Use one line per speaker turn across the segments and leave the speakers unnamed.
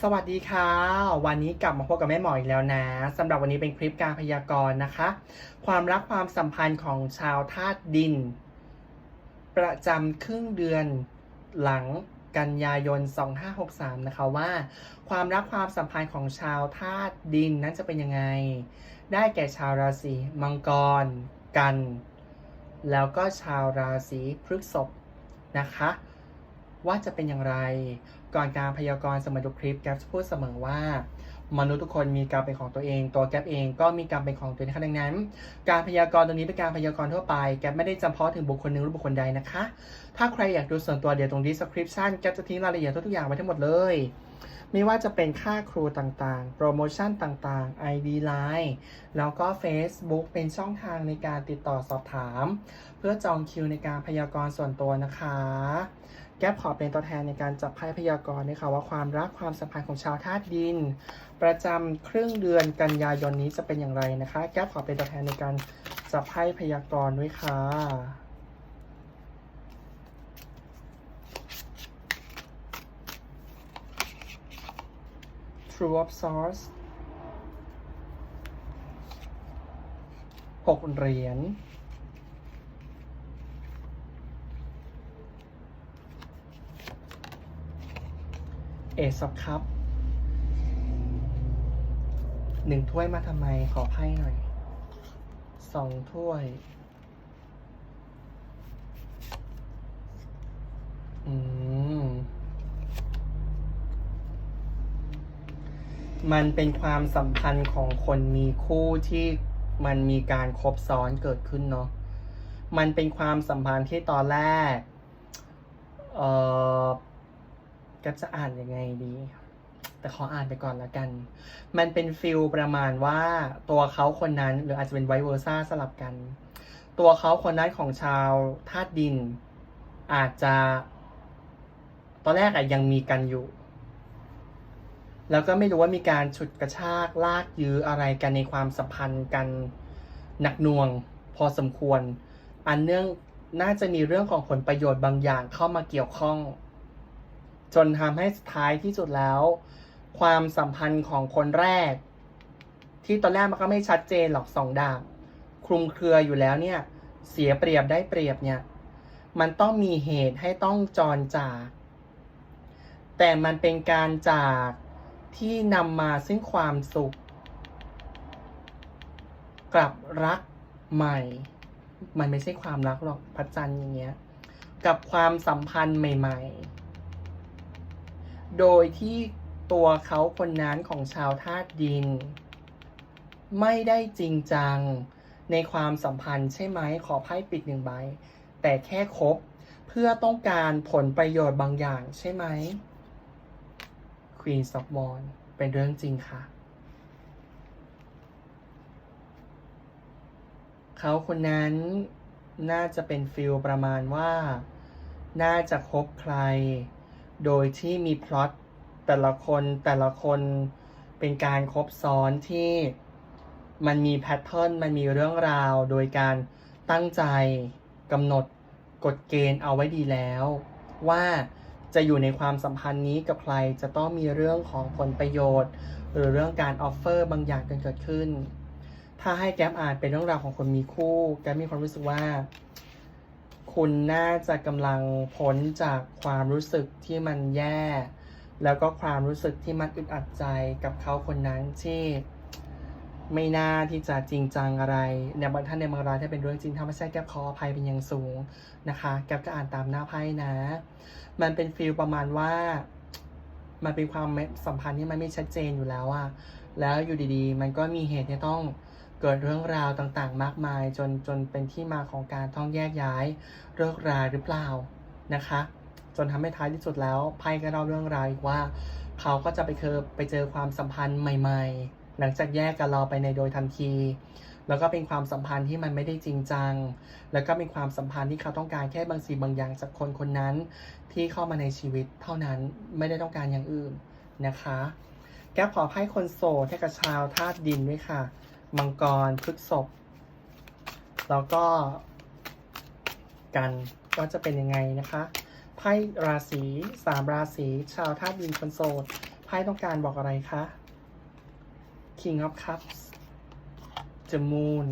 สวัสดีค่ะ วันนี้กลับมาพบกับแม่หมออีกแล้วนะสำหรับวันนี้เป็นคลิปการพยากรณ์นะคะ ความรักความสัมพันธ์ของชาวธาตุดิน ประจำครึ่งเดือนหลังกันยายน 2563 นะคะว่า ความรักความสัมพันธ์ของชาวธาตุดินนั้นจะเป็นยังไง ได้แก่ชาวราศีมังกรกัน แล้วก็ชาวราศีพฤษภนะคะ ว่าจะเป็นอย่างไร ก่อนการพยากรณ์เสมอทุกคลิปแกปจะพูดเสมอว่า มนุษย์ทุกคนมีกรรมเป็นของตัวเอง ตัวแกปเองก็มีกรรมเป็นของตัวเองนะคะดังนั้น การพยากรณ์ตรงนี้เป็นการพยากรณ์ทั่วไปแกปไม่ได้จำเพาะถึงบุคคลหนึ่งหรือบุคคลใดนะคะ ถ้าใครอยากดูส่วนตัวเดี๋ยวตรง description แกปจะทิ้งรายละเอียดทุกอย่างไว้ทั้งหมดเลยไม่ว่าจะเป็นค่าครูต่างๆ โปรโมชั่นต่างๆ ID Line แล้วก็ Facebook เป็นช่องทางในการติดต่อสอบถาม เพื่อจองคิวในการพยากรณ์ส่วนตัวนะคะ ก๊ปขอเป็นตัวแทนในการจับไพ่พยากรณ์นะคะว่าความรักความสัมพันธ์ของชาวธาตุดิน ประจำครึ่งเดือนกันยายนนี้จะเป็นอย่างไรนะคะ แก๊ปขอเป็นตัวแทนในการจับไพ่พยากรณ์ด้วยค่ะ True of Source หกเหรียญ เอซอคัพหนึ่งถ้วยมาทำไมขอไพ่หน่อยสองถ้วย อืม มันเป็นความสัมพันธ์ของคนมีคู่ที่มันมีการครบซ้อนเกิดขึ้นเนาะ มันเป็นความสัมพันธ์ที่ตอนแรก เอ่อ ก็จะอ่านยังไงดี แต่ขออ่านไปก่อนละกัน มันเป็นฟิลประมาณว่าตัวเขาคนนั้นหรืออาจจะเป็นไวเวอร์ซ่าสลับกัน ตัวเขาคนนั้นของชาวธาตุดิน อาจจะ ตอนแรกอะยังมีกันอยู่ แล้วก็ไม่รู้ว่ามีการฉุดกระชากลากยื้ออะไรกันในความสัมพันธ์กันหนักหน่วงพอสมควร อันเนื่องน่าจะมีเรื่องของผลประโยชน์บางอย่างเข้ามาเกี่ยวข้อง จนทำให้สุดท้ายที่สุดแล้ว ความสัมพันธ์ของคนแรก ที่ตอนแรกมันก็ไม่ชัดเจนหรอกสองดาบคลุมเครืออยู่แล้วเนี่ย เสียเปรียบได้เปรียบเนี่ย มันต้องมีเหตุให้ต้องจรจากแต่มันเป็นการจากที่นำมาซึ่งความสุข กลับรักใหม่ มันไม่ใช่ความรักหรอกพระจันทร์อย่างเงี้ย กับความสัมพันธ์ใหม่ ๆ โดยที่ตัวเขาคนนั้นของชาวธาตุดิน ไม่ได้จริงจังในความสัมพันธ์ใช่ไหมขอไพ่ปิดหนึ่งใบ แต่แค่คบเพื่อต้องการผลประโยชน์บางอย่างใช่ไหม Queen of w a n d เป็นเรื่องจริงค่ะ เขาคนนั้นน่าจะเป็นฟิลประมาณว่า น่าจะคบใคร โดยที่มีพล็อตแต่ละคนแต่ละคนเป็นการครบซ้อนที่มันมีแพทเทิร์นมันมีเรื่องราว โดยการตั้งใจกำหนดกฎเกณฑ์เอาไว้ดีแล้ว ว่าจะอยู่ในความสัมพันธ์นี้กับใครจะต้องมีเรื่องของผลประโยชน์ หรือเรื่องการออฟเฟอร์บางอย่างกันเกิดขึ้น ถ้าให้แก๊ปอ่านเป็นเรื่องราวของคนมีคู่ แก๊ปมีความรู้สึกว่า คุณน่าจะกำลังพ้นจากความรู้สึกที่มันแย่ แล้วก็ความรู้สึกที่มันอึดอัดใจกับเขาคนนั้นที่ไม่น่าที่จะจริงจังอะไรในบางท่านในบางรายถ้าเป็นเรื่องจริงถ้าไม่ใช่แก๊ปขออภัยเป็นอย่างสูงนะคะ แก๊ปก็อ่านตามหน้าไพ่นะ มันเป็นฟีลประมาณว่า มันเป็นความสัมพันธ์ที่มันไม่ชัดเจนอยู่แล้วอะแล้วอยู่ดีๆ มันก็มีเหตุที่ต้อง เกิดเรื่องราวต่างๆ มากมาย จนจนเป็นที่มาของการต้องแยกย้ายเลิกราหรือเปล่านะคะ จนทำให้ท้ายที่สุดแล้วไพ่ก็เล่าเรื่องราวอีกว่า เขาก็จะไปเคอไปเจอความสัมพันธ์ใหม่ ๆ หลังจากแยกกันเราไปในโดยทันที แล้วก็เป็นความสัมพันธ์ที่มันไม่ได้จริงจัง แล้วก็เป็นความสัมพันธ์ที่เขาต้องการแค่บางสิ่งบางอย่างจากคนคนนั้นที่เข้ามาในชีวิตเท่านั้นไม่ได้ต้องการอย่างอื่นนะคะ แก้ขอให้คนโสดให้กับชาวธาตุดินด้วยค่ะ มังกรพฤกษภแล้วก็กันก็จะเป็นยังไงนะคะไพ่ราศีสามราศีชาวธาตุดินคนโสดไพ่พ่ต้องการบอกอะไรคะ King of Cups The Moon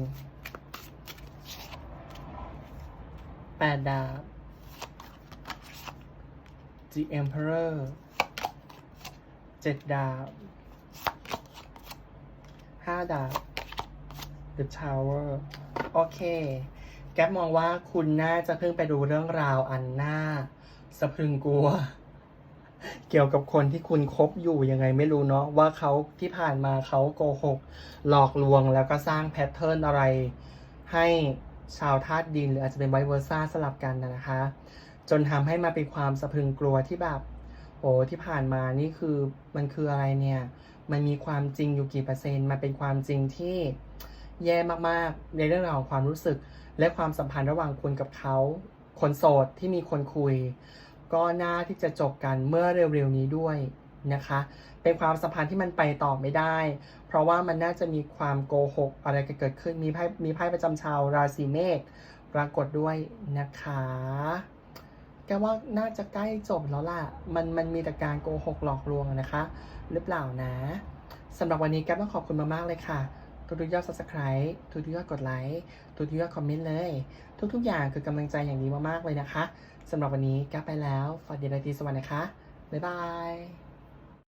แปดดาบ The Emperor เจ็ดดาบห้าดาบ The Tower โอเค แก๊ปมองว่าคุณน่าจะเพิ่งไปดูเรื่องราวอันน่าสะพรึงกลัว เกี่ยวกับคนที่คุณคบอยู่ยังไงไม่รู้เนาะว่าเขาที่ผ่านมาเขาโกหก หลอกลวงแล้วก็สร้างแพทเทิร์นอะไรให้ชาวธาตุดิน หรืออาจจะเป็นไวเวอร์ซ่าสลับกันนะคะ จนทำให้มาเป็นความสะพรึงกลัวที่แบบโอ้ที่ผ่านมานี่คือมันคืออะไรเนี่ย มันมีความจริงอยู่กี่เปอร์เซ็นต์ มันเป็นความจริงที่ แย่มากๆ ในเรื่องราวของความรู้สึก และความสัมพันธ์ระหว่างคุณกับเขาคนโสดที่มีคนคุย ก็น่าที่จะจบกันเมื่อเร็วๆนี้ด้วยนะคะ เป็นความสัมพันธ์ที่มันไปต่อไม่ได้ เพราะว่ามันน่าจะมีความโกหกอะไรเกิดขึ้นมีไพ่มีไพ่ประจำชาวราศีเมษปรากฏด้วยนะคะแกว่าน่าจะใกล้จบแล้วล่ะ มันมันมีแต่การโกหกหลอกลวงนะคะ หรือเปล่านะสำหรับวันนี้แกต้องขอบคุณมากๆเลยค่ะ ทุกๆยอด subscribe ทุกๆยอดกดไลค์ทุกๆยอดคอมเมนต์เลย ทุกๆอย่างคือกำลังใจอย่างดีมากๆเลยนะคะสำหรับวันนี้แกไปแล้วสวัสดีราตรีสวัสดิ์นะคะ บ๊ายบาย